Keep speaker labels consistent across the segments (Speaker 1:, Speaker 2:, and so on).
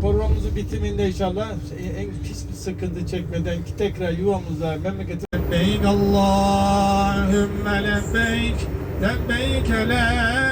Speaker 1: programımızın bitiminde inşallah en pis bir sıkıntı çekmeden tekrar yuvamıza, memlekete Lebbeyk Allahümme lebbeyk Lebbeyk la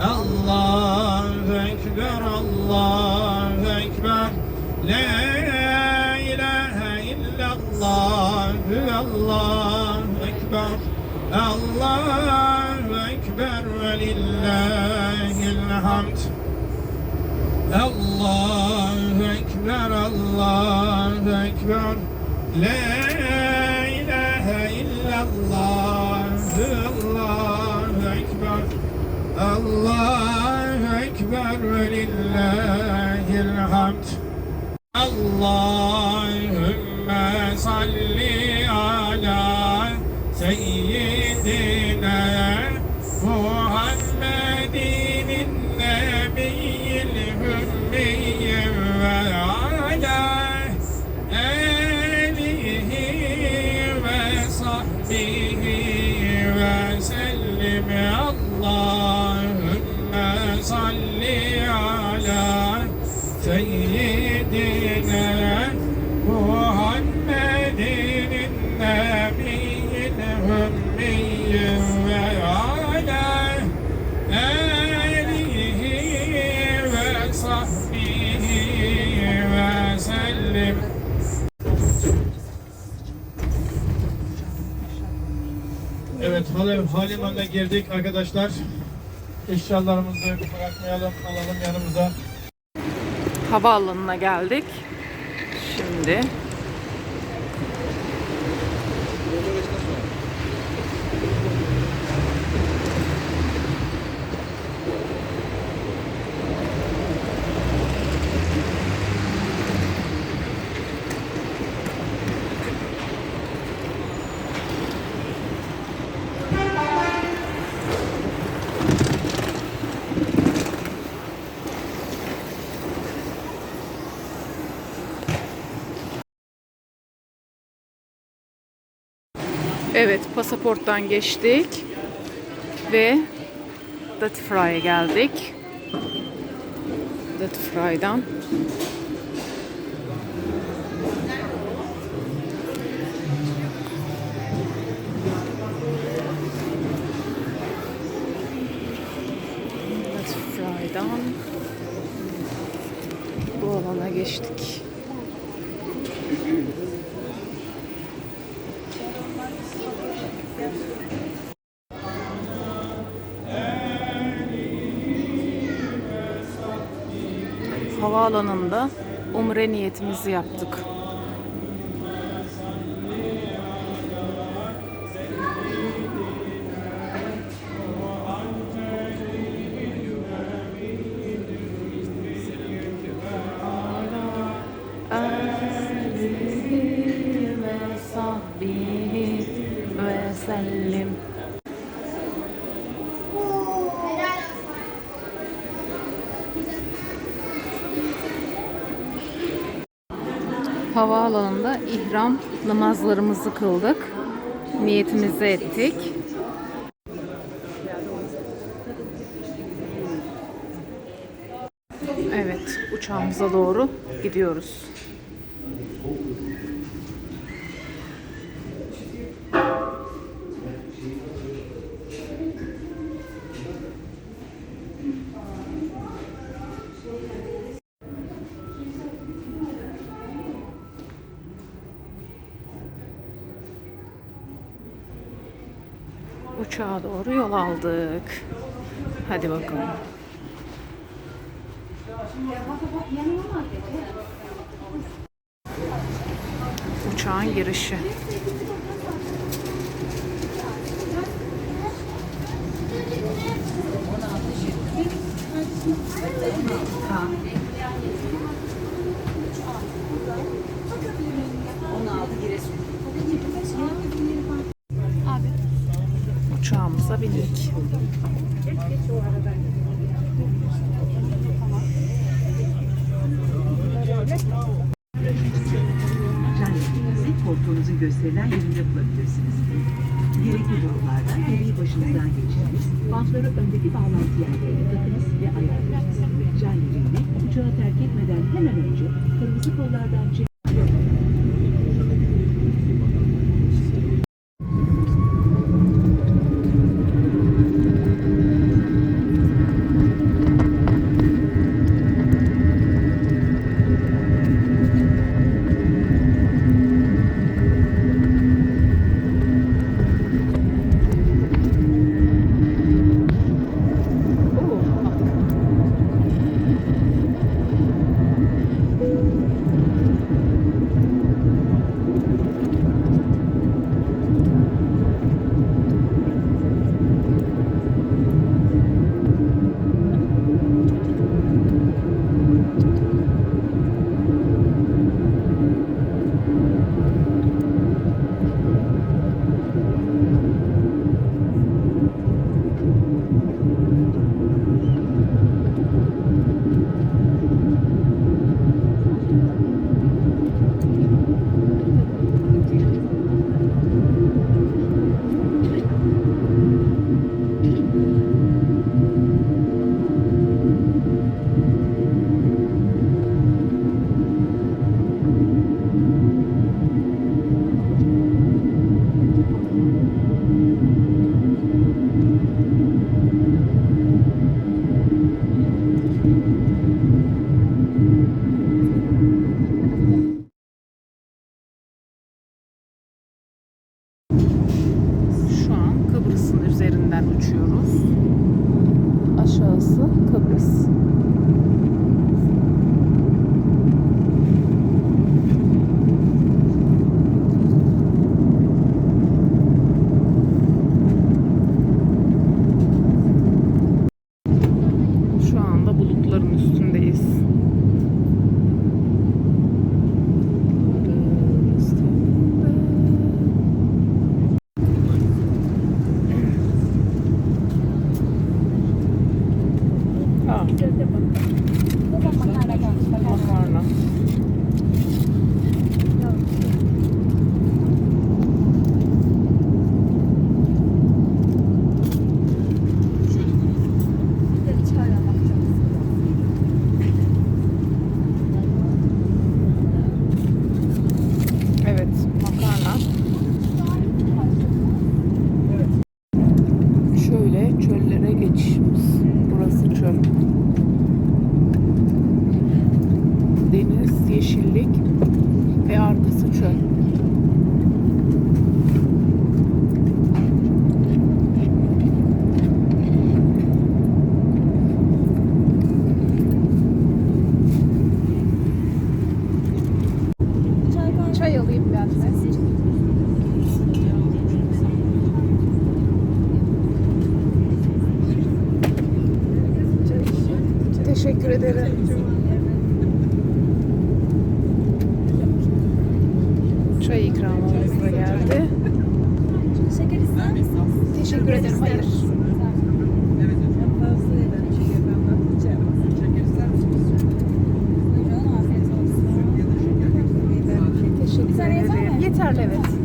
Speaker 1: Allahu Ekber, Allahu Ekber. La ilahe illallah Allahu Ekber. Allahu Ekber ve lillahil hamd. Allahu Ekber, Allahu Ekber. La ilahe illallah Allahu Ekber ve lillahil hamd Allahümme salli ala seyyidina Halim, Halimhan'da girdik arkadaşlar. Eşyalarımızı bırakmayalım, alalım yanımıza.
Speaker 2: Havaalanına geldik. Şimdi evet pasaporttan geçtik ve Duty Fry'e geldik. Duty Fry'dan Duty Fry'dan bu alana geçtik. Havaalanında umre niyetimizi yaptık. Havaalanında ihram namazlarımızı kıldık. Niyetimizi ettik. Evet, uçağımıza doğru gidiyoruz. Aldık. Hadi bakalım. Uçağın girişi. Bindik.
Speaker 3: Kendinizi koltuğunuzun gösterilen yerinde bulabilirsiniz. Gerekli durumlarda geriyi başınızdan geçiriniz, bantları öndeki bağlantı yerlerine takınız ve ayarlayınız. Can yerini uçağı terk etmeden hemen önce kırmızı kollardan çek
Speaker 2: Şöyle çöllere geçişimiz. Burası çöl. Deniz, yeşillik ve arkası çöl. Ederim.
Speaker 4: mi?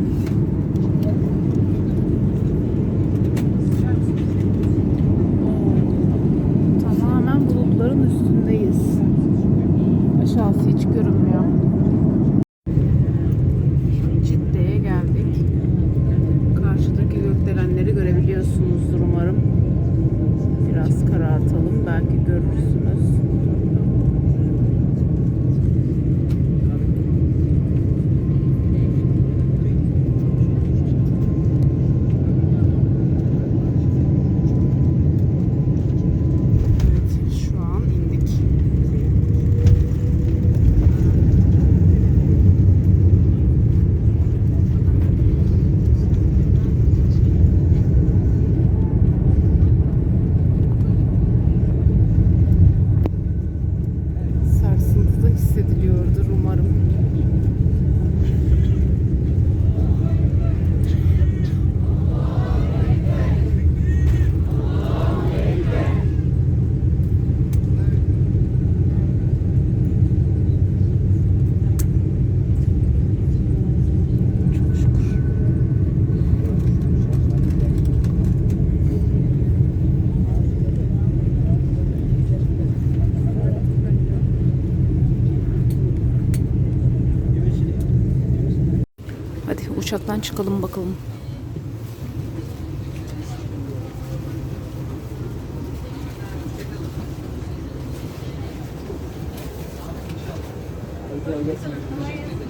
Speaker 2: Bakalım.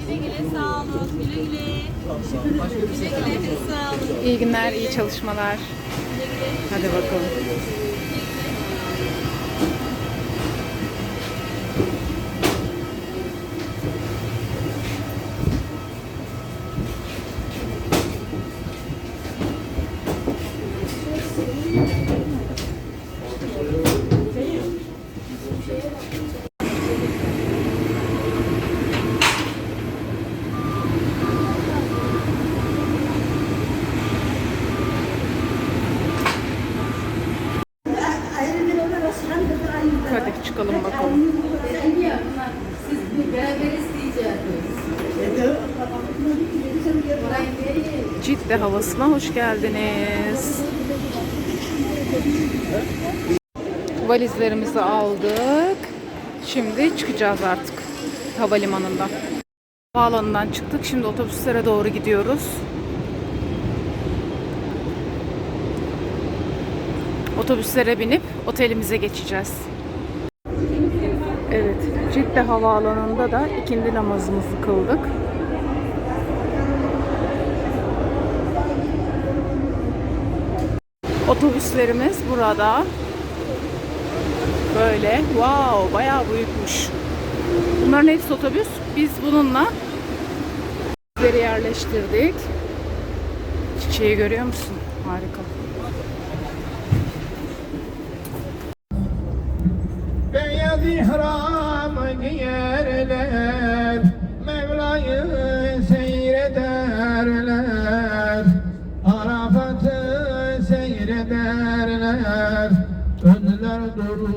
Speaker 5: Güle güle sağ olun. Güle güle. Güle güle sağ olun.
Speaker 2: İyi günler, iyi çalışmalar. Hadi bakalım. Hadi çıkalım bakalım. Cidde havasına hoş geldiniz. Valizlerimizi aldık. Şimdi çıkacağız artık havalimanından. Havaalanından çıktık. Şimdi otobüslere doğru gidiyoruz. Otobüslere binip otelimize geçeceğiz. Evet, Cidde Havaalanı'nda da ikindi namazımızı kıldık. Otobüslerimiz burada. Böyle. Wow, bayağı büyükmüş. Bunların hepsi otobüs. Biz bununla otobüsleri yerleştirdik. Çiçeği görüyor musun? Harika.
Speaker 6: Beyaz ihram giyerler Mevla'yı seyrederler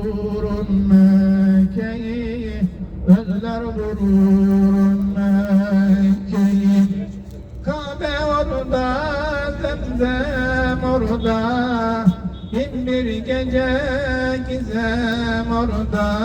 Speaker 6: dururun Mekke'yi Özler dururun Mekke'yi. Kabe orada, zemzem orada. Bin bir gece gizem orada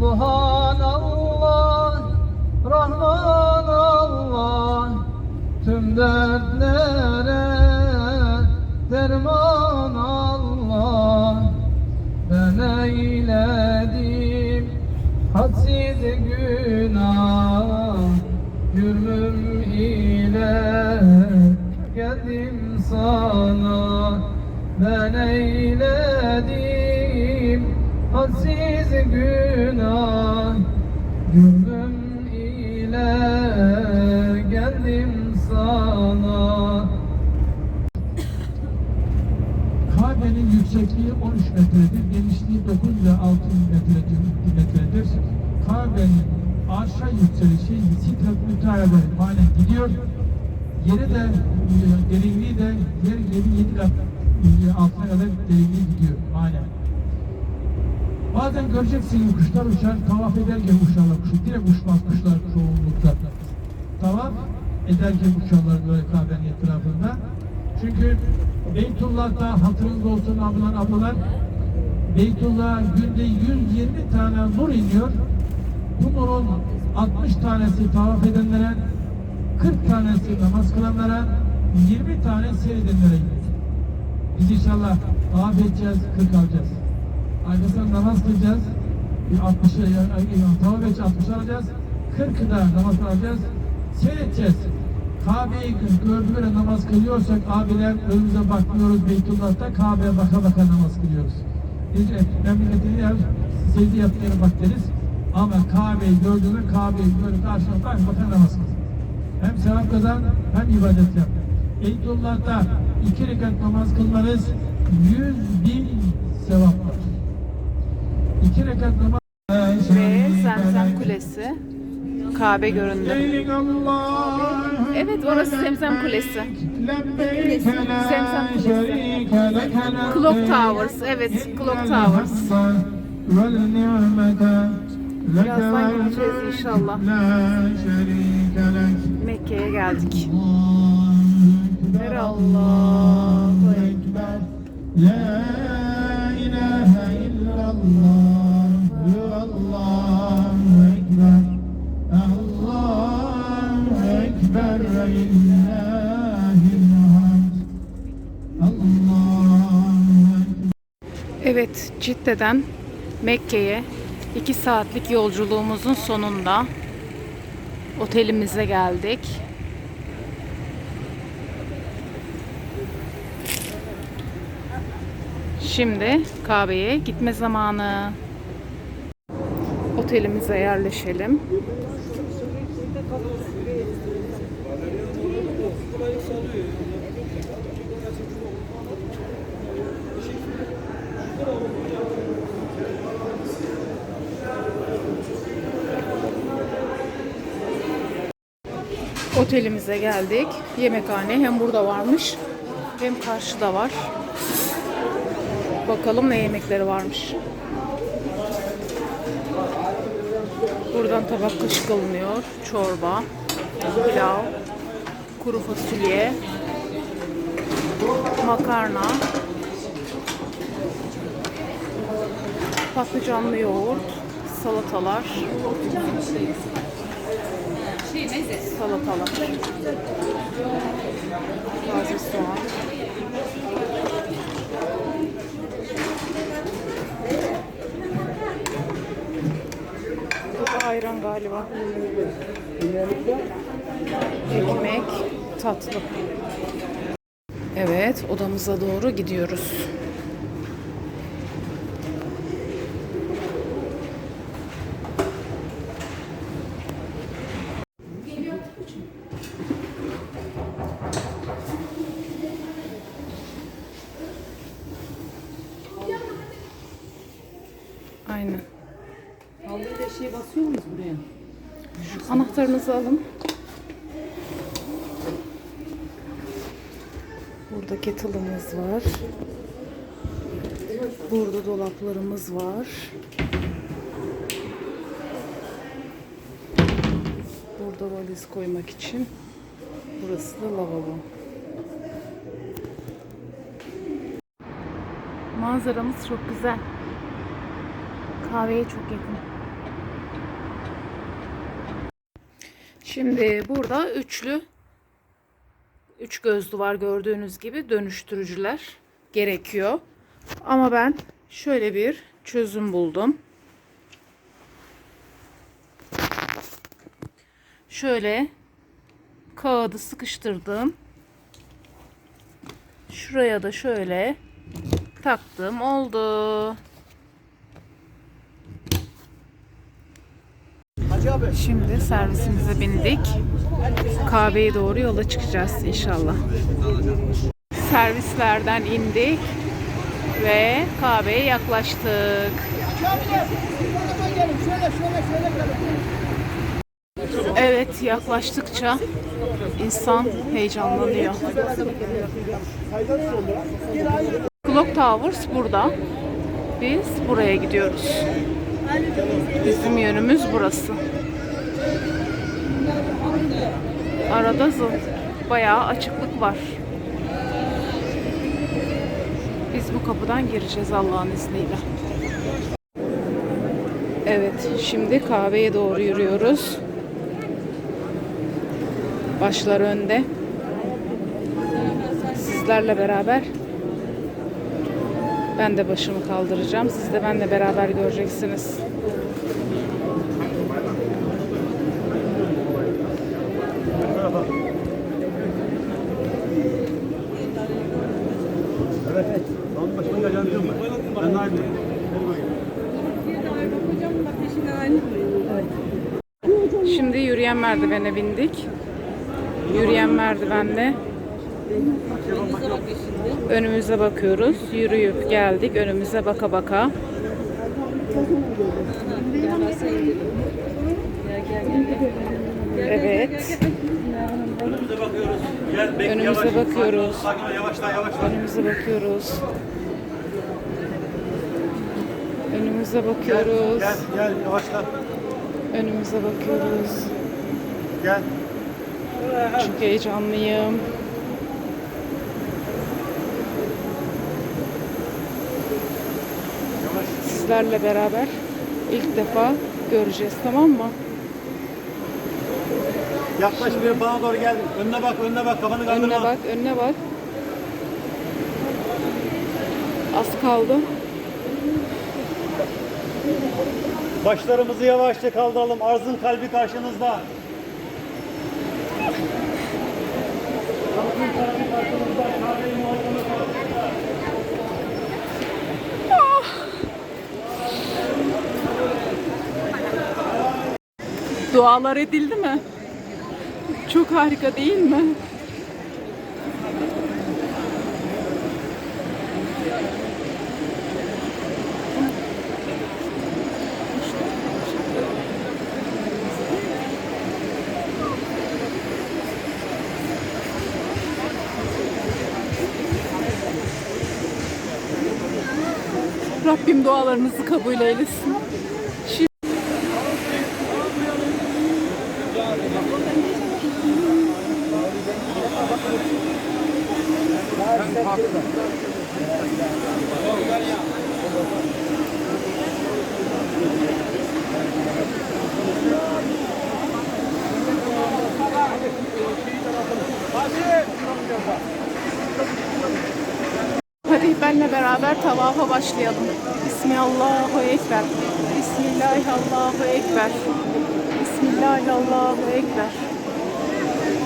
Speaker 6: Subhanallah Rahman Allah Tüm dertlere derman Allah. Ben eyledim Halen gidiyor. Yeri de, derinliği de yer yerin 7 kat altına kadar derinliği gidiyor halen.
Speaker 1: Bazen göreceksiniz kuşlar uçar, tavaf ederken uçarlar kuşu. Direkt uçmaz kuşlar çoğunlukla. Tavaf ederken uçarlar böyle Kabe'nin etrafında. Çünkü Beytullah'ta hatırınız olsun ablalar ablalar Beytullah günde 120 tane nur iniyor. Bu nurun 60 tanesi tavaf edenlere, 40 tanesi namaz kılanlara, 20 tane seyredenlere. Biz inşallah tavaf edeceğiz, 40 alacağız. Arkasından namaz kılacağız. Bir 60'ı yani tavaf edeceğiz, 60 alacağız. 40'ı da namaz kılacağız. Seyredeceğiz. Kabe'yi gördüğü böyle namaz kılıyorsak abiler önümüze bakmıyoruz Beytullah'ta Kabe'ye baka baka namaz kılıyoruz. Biz memleketini yer, secde yapmaya bak deriz. Ama Kabe'yi gördüğünde Kabe'yi böyle karşına bak baka namaz kılıyoruz. Hem sevap kazan hem ibadet yap. Beytullah'ta iki rekat namaz kılmanız yüz bin sevap var. İki rekat namaz
Speaker 2: Ve Zemzem Kulesi. Kabe göründü. Evet orası Zemzem Kulesi. Zemzem Kulesi. Clock Towers, evet, Clock Towers. Birazdan gideceğiz inşallah. Mekke'ye geldik. Ekber, Allahu Ekber.
Speaker 1: La ilahe illallah
Speaker 2: Evet, Cidde'den Mekke'ye 2 saatlik yolculuğumuzun sonunda otelimize geldik. Şimdi Kabe'ye gitme zamanı. Otelimize yerleşelim. Otelimize geldik. Yemekhane hem burada varmış hem karşıda var. Bakalım ne yemekleri varmış. Buradan tabak kaşık alınıyor. Çorba, pilav, kuru fasulye, makarna, patlıcanlı yoğurt, salatalar, salatalar, taze soğan. Ayran galiba. Ekmek, tatlı. Evet, odamıza doğru gidiyoruz. Anahtarınızı alın. Burada kettle'ımız var. Burada dolaplarımız var. Burada valiz koymak için. Burası da lavabo. Manzaramız çok güzel. Kahveye çok yakın. Şimdi burada üçlü üç gözlü var gördüğünüz gibi dönüştürücüler gerekiyor. Ama ben şöyle bir çözüm buldum. Şöyle kağıdı sıkıştırdım. Şuraya da şöyle taktım oldu. Şimdi servisimize bindik. Kahveye doğru yola çıkacağız inşallah. Servislerden indik ve kahveye yaklaştık. Evet yaklaştıkça insan heyecanlanıyor. Clock Towers burada. Biz buraya gidiyoruz. Bizim yönümüz burası. Arada zı- bayağı açıklık var. Biz bu kapıdan gireceğiz Allah'ın izniyle. Evet, şimdi kahveye doğru yürüyoruz. Başlar önde. Sizlerle beraber ben de başımı kaldıracağım. Siz de benle beraber göreceksiniz. Şimdi yürüyen merdivene bindik. Yürüyen merdivenle önümüze bakıyoruz. Yürüyüp geldik önümüze baka baka. Evet.
Speaker 7: Önümüze bakıyoruz.
Speaker 2: Önümüze bakıyoruz. Önümüze bakıyoruz. Önümüze bakıyoruz.
Speaker 7: gel, gel yavaşla.
Speaker 2: Önümüze bakıyoruz.
Speaker 7: Gel.
Speaker 2: Çok heyecanlıyım. Sizlerle beraber ilk defa göreceğiz tamam mı?
Speaker 7: Yaklaş bir bana doğru gel. Önüne bak, önüne bak. Kafanı kaldırma.
Speaker 2: Önüne bak, önüne bak. Az kaldı.
Speaker 7: Başlarımızı yavaşça kaldıralım. Arzın kalbi karşınızda.
Speaker 2: Dualar edildi mi? Çok harika değil mi? Rabbim dualarınızı kabul eylesin. Hadi benle beraber tavafa başlayalım. Bismillahirrahmanirrahim. Ekber. Bismillahirrahmanirrahim. Bismillahirrahmanirrahim.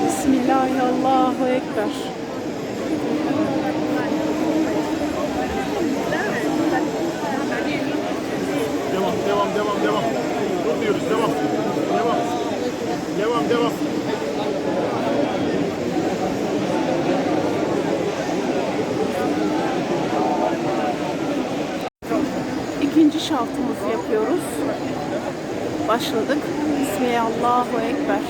Speaker 2: Bismillahirrahmanirrahim.
Speaker 7: Devam, devam, devam, devam. Dur diyoruz, devam. Devam. Devam, devam.
Speaker 2: İkinci şaltımızı yapıyoruz. Başladık. Bismillahirrahmanirrahim.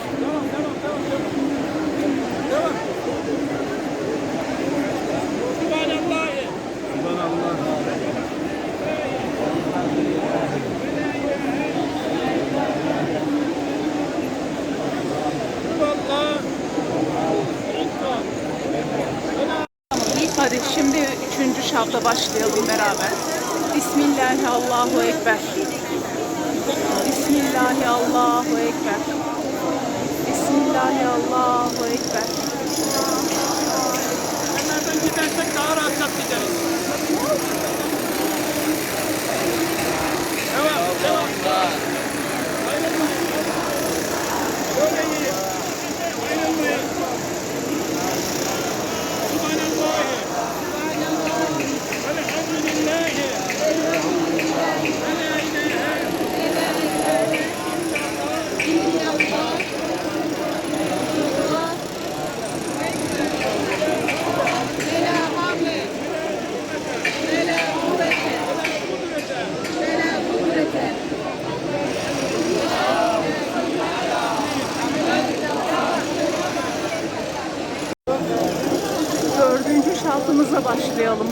Speaker 2: Hadi şimdi başlayalım beraber. Bismillahirrahmanirrahim. Bismillahirrahmanirrahim. Bismillahirrahmanirrahim.
Speaker 1: Nereden gidersek daha rahat gideriz. Devam, devam. Böyle iyi. Ayrılmayın. Subhanallah. Elhamdülillah. Ve la ilahe
Speaker 2: Şaltımıza başlayalım.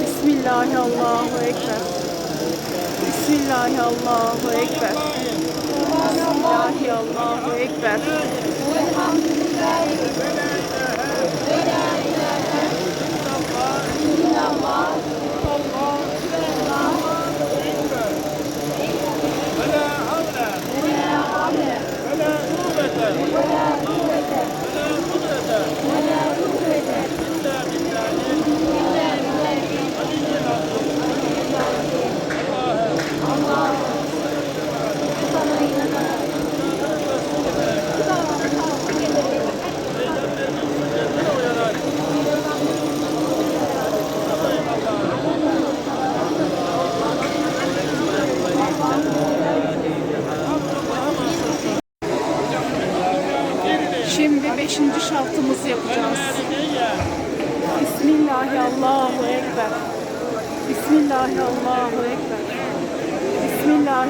Speaker 2: Bismillahirrahmanirrahim. Bismillahi Allahu Ekber. Bismillahi Allahu Ekber. Şimdi beşinci şartımızı yapacağız. Bismillahi Allahu Ekber. Bismillahi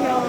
Speaker 2: Allahu